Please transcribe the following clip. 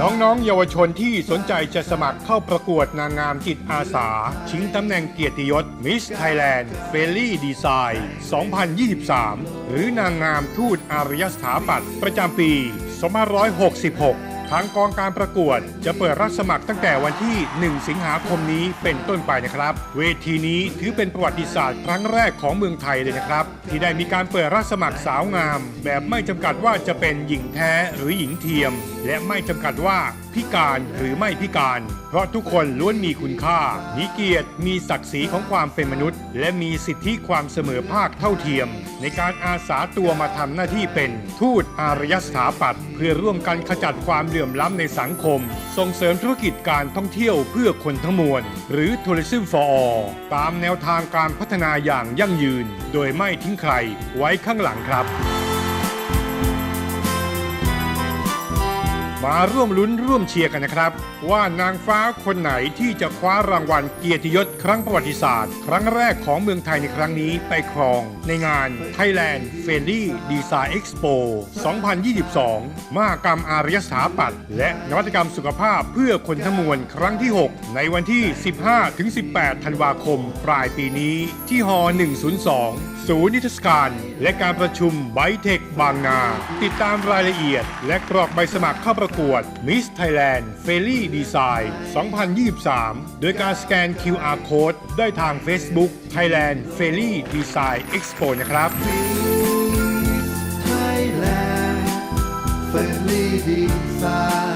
น้องๆ เยาวชนที่สนใจจะสมัครเข้าประกวดนางงามจิตอาสา ชิงตำแหน่งเกียรติยศ Miss Thailand f a i r y Design 2023 หรือนางงามทูตอารยสถาปัตย์ประจำปี 2566 ทางกองการประกวดจะเปิดรับสมัครตั้งแต่วันที่ 1 สิงหาคมนี้เป็นต้นไปนะครับ เวทีนี้ถือเป็นประวัติศาสตร์ครั้งแรกของเมืองไทยเลยนะครับ ที่ได้มีการเปิดรับสมัครสาวงาม แบบไม่จำกัดว่าจะเป็นหญิงแท้หรือหญิงเทียม และไม่จำกัดว่าพิการหรือไม่พิการ เพราะทุกคนล้วนมีคุณค่า มีเกียรติ มีศักดิ์ศรีของความเป็นมนุษย์ และมีสิทธิความเสมอภาคเท่าเทียม ในการอาสาตัวมาทำหน้าที่เป็น ทูตอารยสถาปัตย์เพื่อร่วมกันขจัดความเหลื่อมล้ำในสังคม ส่งเสริมธุรกิจการท่องเที่ยวเพื่อคนทั้งมวล หรือ Tourism for All ตามแนวทางการพัฒนาอย่างยั่งยืน โดยไม่ทิ้งใครไว้ข้างหลังครับ มาร่วมลุ้นร่วมเชียร์กันนะครับ ว่านางฟ้าคนไหนที่จะคว้ารางวัลเกียรติยศครั้งประวัติศาสตร์ ครั้งแรกของเมืองไทยในครั้งนี้ไปครอง ในงาน Thailand f r i e n d l y Design Expo 2022 มหกรรมอารยสถาปัตย์และนวัตกรรมสุขภาพเพื่อคนทั้งมวลครั้งที่ 6 ในวันที่ 15-18 ธันวาคม ปลายปีนี้ ที่ฮ102 ศูนย์นิทรรศการ และการประชุมไบเทคบางนา ติดตามรายละเอียด และกรอกใบสมัครเข้าประกวด Miss Thailand f a i r y Design 2023 โดยการสแกน QR Code ได้ทาง Facebook Thailand f a i r y Design Expo นะครับ Thailand, friendly design.